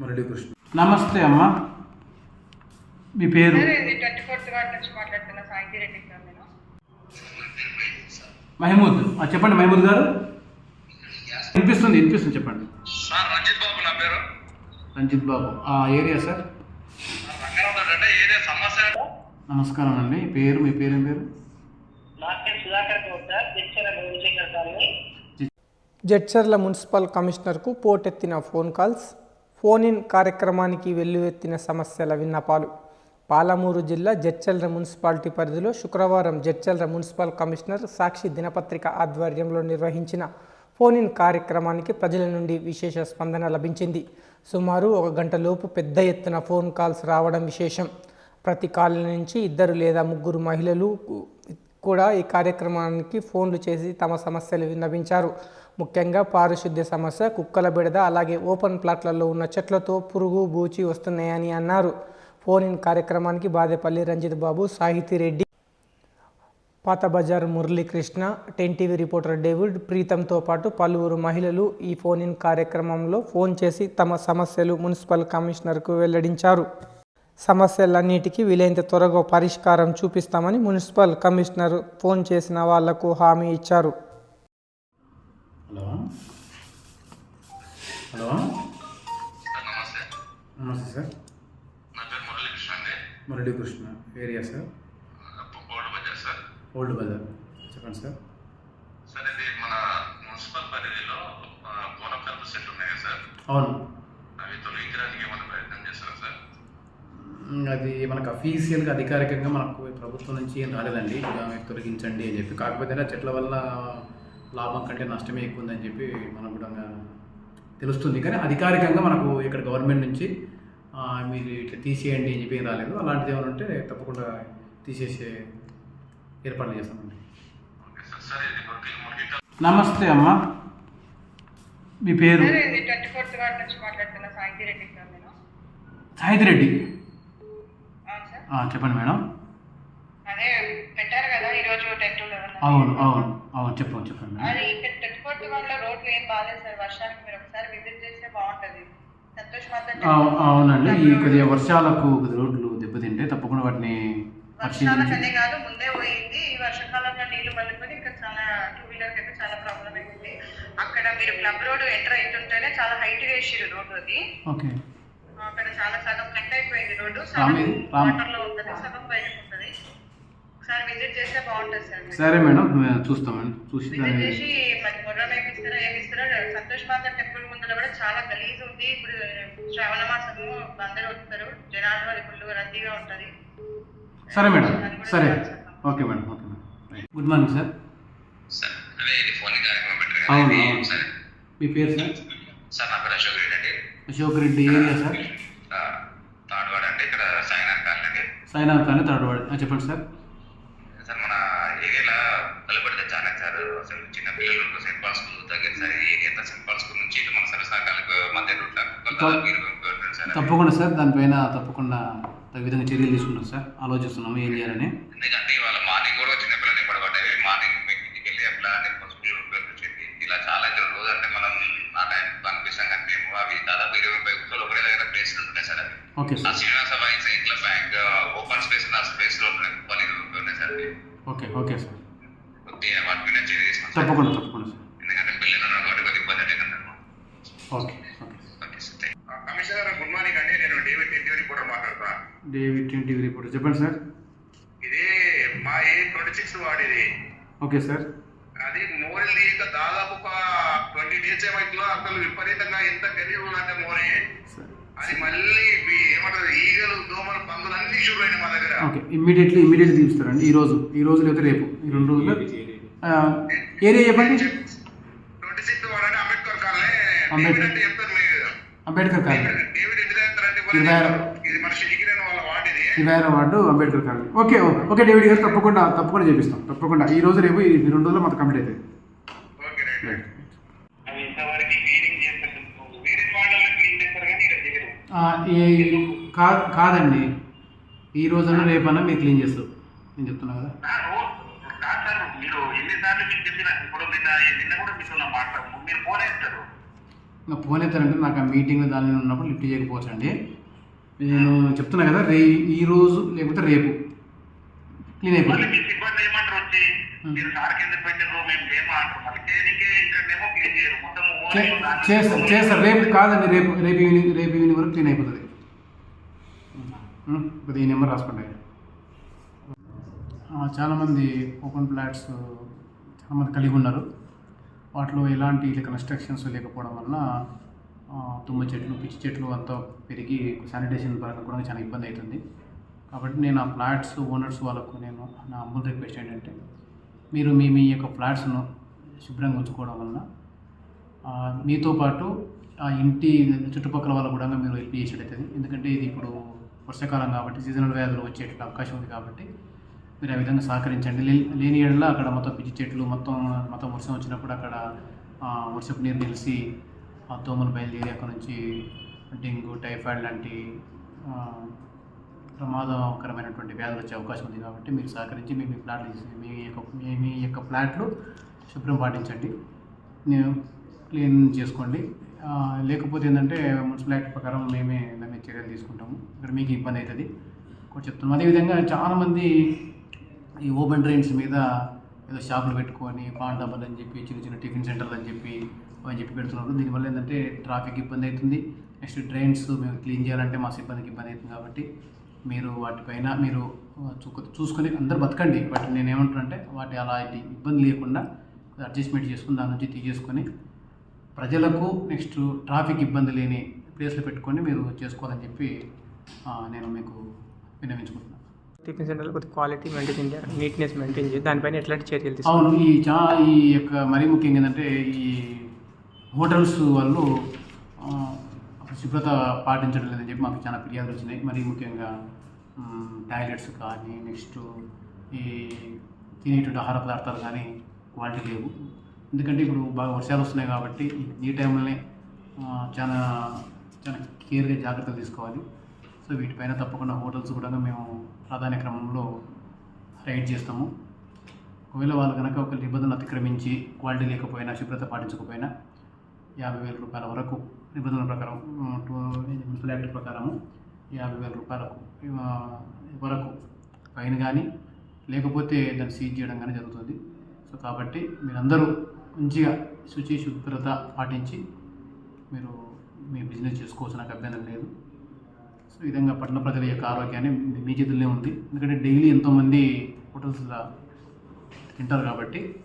మురళీకృష్ణ. నమస్తే అమ్మ. మీ పేరు? మహమూద్. చెప్పండి మహమూద్ గారు. వినిపిస్తుంది వినిపిస్తుంది చెప్పండి. సార్ రంజిత్ బాబు నా పేరు. రంజిత్ బాబు. ఆ ఏరియా సార్? నమస్కారం అండి. పేరు మీ పేరు ఏం పేరు? జడ్చర్ల మున్సిపల్ కమిషనర్కు పోటెత్తిన ఫోన్ కాల్స్. ఫోన్ ఇన్ కార్యక్రమానికి వెల్లువెత్తిన సమస్యల విన్నపాలు. పాలమూరు జిల్లా జడ్చల్ర మున్సిపాలిటీ పరిధిలో శుక్రవారం జడ్చల్ర మున్సిపల్ కమిషనర్ సాక్షి దినపత్రిక ఆధ్వర్యంలో నిర్వహించిన ఫోన్ ఇన్ కార్యక్రమానికి ప్రజల నుండి విశేష స్పందన లభించింది. సుమారు ఒక గంటలోపు పెద్ద ఎత్తున ఫోన్ కాల్స్ రావడం విశేషం. ప్రతి కాలనీ నుంచి ఇద్దరు లేదా ముగ్గురు మహిళలు కూడా ఈ కార్యక్రమానికి ఫోన్లు చేసి తమ సమస్యలు విన్నవించారు. ముఖ్యంగా పారిశుద్ధ్య సమస్య కుక్కల బెడద అలాగే ఓపెన్ ప్లాట్లలో ఉన్న చెట్లతో పురుగు బూచి వస్తున్నాయని అన్నారు. ఫోన్ ఇన్ కార్యక్రమానికి బాదేపల్లి రంజిత్ బాబు సాహితిరెడ్డి పాత Bazar Muralikrishna ten TV reporter David ప్రీతంతో పాటు పలువురు మహిళలు ఈ ఫోన్ ఇన్ కార్యక్రమంలో ఫోన్ చేసి తమ సమస్యలు మున్సిపల్ కమిషనర్కు వెల్లడించారు. సమస్యలన్నిటికీ వీలైనంత త్వరగా పరిష్కారం చూపిస్తామని మున్సిపల్ కమిషనర్ ఫోన్ చేసిన వాళ్ళకు హామీ ఇచ్చారు. హలో హలో సార్ నమస్తే. నమస్తే సార్. నా పేరు Muralikrishna area sir? Old bazaar sir. Old bazaar చెప్పండి సార్. సార్ ఇది మన మున్సిపల్ పరిధిలో కోనం కలుపు సెట్ ఉన్నాయి సార్? అవును. అవి తొలగించడానికి ఏమైనా ప్రయత్నం చేస్తారా సార్? అది మనకు అఫీషియల్గా అధికారికంగా మనకు ప్రభుత్వం నుంచి ఏం రాలేదండి. ఇలా తొలగించండి అని చెప్పి. కాకపోతే చెట్ల వల్ల లాభం కంటే నష్టమే ఎక్కువ ఉందని చెప్పి మనకు కూడా తెలుస్తుంది. కానీ అధికారికంగా మనకు ఇక్కడ గవర్నమెంట్ నుంచి మీరు ఇట్లా తీసేయండి అని చెప్పి రాలేదు. అలాంటిది ఏమైనా ఉంటే తప్పకుండా తీసేసే ఏర్పాట్లు చేస్తామండి నమస్తే అమ్మ. మీ పేరు? సాహిత్ రెడ్డి చెప్పండి మేడం. అదే పెట్టారు కదా ఈరోజు టెన్ టు అవును అవును అవును చెప్పండి చెప్పండి అది ఇక్కడ ఫోర్త్ వార్డ్లో రోడ్లు ఏం బాగాలేదు సార్. వర్షానికి మీరు ఒకసారి విజిట్ చేస్తే బాగుంటుంది. అవునండి. ఈ కొద్దిగా వర్షాలకు రోడ్లు దెబ్బతింటే తప్పకుండా వాటిని వర్షాలకనే కాదు ముందే పోయింది. ఈ వర్షాకాలంలో నీళ్ళు పడుకొని ఇక్కడ చాలా టూ వీలర్కి అయితే చాలా ప్రాబ్లం అయింది. అక్కడ మీరు క్లబ్ రోడ్ ఎంటర్ అవుతుంటేనే చాలా హైట్ వేసిరు రోడ్డు అది. ఓకే. అక్కడ చాలా సగం కట్ అయిపోయింది రోడ్డు. సగం వాటర్లో ఉంటుంది సగం బయట ఉంటుంది. ఒకసారి విజిట్ చేస్తే బాగుంటుంది సార్. సరే మేడం చూస్తామండి చూసి విజిట్ చేసి మరి గుర్రం ఏమిస్తారో ఏమిస్తారో సంతోష్ మాత టెంపుల్ ముందర కూడా చాలా గలీజ్ ఉంది. ఇప్పుడు శ్రావణ మాసము అందరూ వస్తారు. జనాలు అది ఫుల్ రద్దీగా ఉంటది. సరే మేడం. సరే. Okay madam okay madam. Good morning sir sir అదే ఇది ఫోన్ కార్యక్రమం పెట్టారు అవును. సరే? మీ పేరు సార్ సార్ నా పేరు అశోక్ రెడ్డి అండి. అశోక్ రెడ్డి ఏరియా సార్ తాడ్వాడ అంటే ఇక్కడ సాయినాథ్ కాలనీ అండి. సాయినాథ్ వార్డ్ ఆ, చెప్పండి సార్ మన ఏరియాలో కలపడితే చాలా సార్ అసలు చిన్న పిల్లలు సెంట్ స్కూల్ తగ్గింది సార్. అంతా సెంట్ స్కూల్ నుంచి మన సరసాకాలకు మధ్య రూట్ తప్పకుండా సార్ దానిపైన తప్పకుండా తగు విధంగా చర్యలు తీసుకుంటాం సార్. ఆలోచిస్తున్నాము ఏం చేయాలని. ఎందుకంటే ఇవాళ మార్నింగ్ కూడా చిన్న పిల్లలు పడబడ్డాయి మార్నింగ్ ఇంటికి వెళ్ళి అట్లా స్కూల్ వచ్చింది ఇలా చాలా రోజు అంటే మనం ఆ టైం కనిపిస్తాం కానీ మేము అవి దాదాపు ఇరవై ముప్పై కుక్కలు ఒకటే దగ్గర ప్లేస్ ఉంటున్నాయి సార్ అవి. ఓకే ఆ సార్ శ్రీనివాస వైన్స్ ఇంట్లో బ్యాంక్ ఓపెన్ స్పేస్ ఉన్న స్పేస్లో ఉన్నాయి కుక్కలు ఇరవై ముప్పై ఉన్నాయి సార్. Okay okay sir. తప్పకుండా తప్పకుండా sir. Okay commissioner good morning అండి నేను డేవిడ్ ఇంటి రిపోర్టర్ మాట్లాడుతున్నా డేవిడ్ చెప్పండి సార్. ఇది మా ఏ ట్వంటీ సిక్స్ వార్డ్ ఇది ఓకే సార్. అది మోరీ లీక్ దాదాపు ఒక ట్వంటీ డేస్ ఏమైతుందో అసలు విపరీతంగా ఎంత గలీజ్ మోరీ. అది మళ్ళీ ఏమంటారు ఈగలు దోమలు పందులు అన్ని షురు అయినాయి మా దగ్గర. ఓకే ఇమ్మీడియట్లీ ఇమ్మీడియట్లీ తీస్తారండి ఈ రోజు ఈ రోజు లేకపోతే రేపు. ఈ రెండు రోజులు ఏరియా చెప్పండి అంబేద్కర్ కాలనీ. అంబేద్కర్. కాలనీ. ఇరవై ఆరు. వార్డ్ ఇది ఇరవై ఆరో ward Ambedkar colony. Okay okay David గారు తప్పకుండా తప్పకుండా చేపిస్తాం. తప్పకుండా. ఈ రోజు రేపు ఈ రెండు రోజుల్లో మొత్తం కంప్లీట్ అవుతుంది. Okay right right. అవి ఇంతవరకు క్లీనింగ్ చేస్తారు. వేరే వార్డుల్లో క్లీన్ చేస్తారు కానీ ఇక్కడ చేయరు. ఆ, ఈ- కా కాదండి. ఈ రోజన్నా రేపన్నా మీరు క్లీన్ చేస్తారు. నేను చెప్తున్నా కదా. మీకు చెప్పిన ఇప్పుడు నిన్న నిన్న కూడా మీతో నా మాట మీరు ఫోన్ ఇంకా ఫోన్ ఎత్తారంటే నాకు ఆ మీటింగ్ దాని ఉన్నప్పుడు లిఫ్ట్ చేయకపోవచ్చు అండి నేను చెప్తున్నా కదా రే ఈ రోజు లేకపోతే రేపు. క్లీన్ మళ్ళీ అయిపోతుంది మీ సిబ్బంది ఏమంటారు వచ్చి? మీరు సార్ కింద పెట్టారు మేము చేయమంటారు మళ్ళీ క్లినికే ఇక్కడనేమో క్లీన్ చేయరు. మొత్తం రేపు కాదండి రేపు రేపు ఈవినింగ్ రేపు ఈవినింగ్ వరకు క్లీన్ అయిపోతుంది. ఇప్పుడు ఈ నెంబర్ రాసుకోండి. చాలామంది ఓపెన్ ప్లాట్స్ చాలామంది కలిగి ఉన్నారు. వాటిలో ఎలాంటి కన్స్ట్రక్షన్స్ లేకపోవడం వలన తుమ్మ చెట్లు పిచ్చి చెట్లు అంతా పెరిగి శానిటేషన్ పరంగా కూడా చాలా ఇబ్బంది అవుతుంది కాబట్టి నేను ఆ ఫ్లాట్స్ ఓనర్స్ వాళ్ళకు నేను నా అమ్ముల్ రిక్వెస్ట్ ఏంటంటే మీరు మీ మీ యొక్క ఫ్లాట్స్ను శుభ్రంగా ఉంచుకోవడం వలన మీతో పాటు ఆ ఇంటి చుట్టుపక్కల వాళ్ళు కూడా మీరు హెల్ప్ చేసేటవుతుంది ఎందుకంటే ఇది ఇప్పుడు వర్షాకాలం కాబట్టి సీజనల్ వ్యాధులు వచ్చేట అవకాశం ఉంది కాబట్టి మీరు ఆ విధంగా సహకరించండి. లేని ఏళ్ళ అక్కడ మొత్తం పిచ్చి చెట్లు మొత్తం మొత్తం వర్షం వచ్చినప్పుడు అక్కడ వర్షపు నీరు నిలిచి ఆ దోమలు బయలుదేరి అక్కడ నుంచి డెంగ్యూ టైఫాయిడ్ లాంటి ప్రమాదకరమైనటువంటి వ్యాధులు వచ్చే అవకాశం ఉంది కాబట్టి మీరు సహకరించి మీ మీ ప్లాట్లు మీ యొక్క మీ మీ యొక్క ప్లాట్లు శుభ్రం పాటించండి. నేను క్లీన్ చేసుకోండి. లేకపోతే ఏంటంటే మున్సిపాలిటీ ప్రకారం మేమే దాని చర్యలు తీసుకుంటాము. ఇక్కడ మీకు ఇబ్బంది అవుతుంది. కూడా చెప్తున్నాం అదేవిధంగా చాలామంది ఈ ఓపెన్ డ్రైన్స్ మీద ఏదో షాపులు పెట్టుకొని పాన్ డబ్బాలు అని చెప్పి చిన్న చిన్న టిఫిన్ సెంటర్లు అని చెప్పి అని చెప్పి పెడుతున్నారు. దీనివల్ల ఏంటంటే ట్రాఫిక్ ఇబ్బంది అవుతుంది. నెక్స్ట్ డ్రైన్స్ మేము క్లీన్ చేయాలంటే మా సిబ్బందికి ఇబ్బంది అవుతుంది కాబట్టి మీరు వాటిపైన మీరు చూసుకొని అందరు బతకండి. బట్ నేనేమంటున్నానంటే వాటి అలా ఇబ్బంది లేకుండా అడ్జస్ట్మెంట్ చేసుకుని దాని నుంచి తీసేసుకొని ప్రజలకు నెక్స్ట్ ట్రాఫిక్ ఇబ్బంది లేని ప్లేస్లో పెట్టుకొని మీరు చేసుకోవాలని చెప్పి నేను మీకు విన్నవించుకుంటున్నాను. టిఫిన్ సెంటర్లు కొద్ది క్వాలిటీ మెయింటైన్ చేయాలి నీట్నెస్ మెయింటైన్ చేయాలి. దానిపైన ఎట్లాంటి చర్యలు అవును ఈ చా ఈ యొక్క మరీ ముఖ్యంగా ఏంటంటే ఈ హోటల్స్ వాళ్ళు శుభ్రత పాటించడం లేదని చెప్పి మాకు చాలా ఫిర్యాదులు వచ్చినాయి. మరీ ముఖ్యంగా టాయిలెట్స్ కానీ నెక్స్ట్ ఈ తినేటువంటి ఆహార పదార్థాలు కానీ క్వాలిటీ లేవు. ఎందుకంటే ఇప్పుడు బాగా వర్షాలు వస్తున్నాయి కాబట్టి ఈ టైంలోనే చాలా చాలా కేర్గా జాగ్రత్తలు తీసుకోవాలి. సో వీటిపైన తప్పకుండా హోటల్స్ కూడా మేము ప్రాధాన్య క్రమంలో రైడ్ చేస్తాము. ఒకవేళ వాళ్ళు కనుక ఒక నిబంధనలు అతిక్రమించి క్వాలిటీ లేకపోయినా శుభ్రత పాటించకపోయినా యాభై వేల రూపాయల వరకు నిబంధనల ప్రకారం టూ మున్సిపల్ యాక్ట్ ప్రకారము యాభై వేల రూపాయలకు వరకు ఫైన్ కానీ లేకపోతే దాన్ని సీజ్ చేయడం కానీ జరుగుతుంది. సో కాబట్టి మీరందరూ మంచిగా శుచి శుభ్రత పాటించి మీరు మీ బిజినెస్ చేసుకోవచ్చు నాకు అభ్యంతరం లేదు. ఈ విధంగా పట్టణ ప్రజల యొక్క ఆరోగ్యాన్ని మీ- చేతుల్లో ఉంది. ఎందుకంటే డైలీ ఎంతోమంది హోటల్స్లో తింటారు కాబట్టి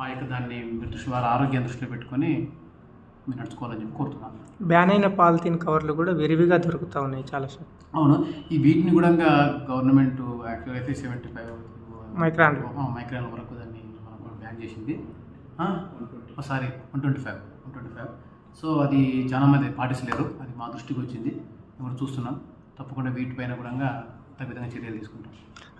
ఆ యొక్క దాన్ని మీరు దృష్టి వారి ఆరోగ్యం దృష్టిలో పెట్టుకొని మీరు నడుచుకోవాలని చెప్పి కోరుతున్నాను. బ్యాన్ అయిన పాలిథిన్ కవర్లు కూడా విరివిగా దొరుకుతూ ఉన్నాయి చాలా సార్. అవును. ఈ వీటిని కూడా గవర్నమెంట్ యాక్చువల్ అయితే సెవెంటీ ఫైవ్ మైక్రాన్. మైక్రాన్ వరకు దాన్ని బ్యాన్ చేసింది. Sorry one twenty five one twenty five. So అది చాలా మంది పాటిస్తలేరు. అది మా దృష్టికి వచ్చింది. ఇప్పుడు చూస్తున్నాం. తప్పకుండా వీటిపైన కూడా తగిన చర్యలు తీసుకుంటాం.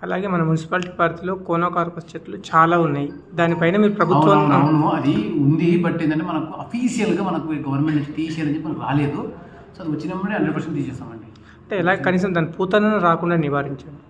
అలాగే మన మున్సిపాలిటీ పరిధిలో కోనోకార్పస్ చెట్లు చాలా ఉన్నాయి. దానిపైన మీరు ప్రభుత్వం అవును. అది ఉంది బట్ ఏంటంటే మనకు అఫీషియల్గా మనకు గవర్నమెంట్ నుంచి తీసేయాలని చెప్పి మనకు రాలేదు. సో అది వచ్చినప్పుడే హండ్రెడ్ పర్సెంట్ తీసేస్తామండి. అంటే ఎలా కనీసం దాని పూతను రాకుండా నివారించండి.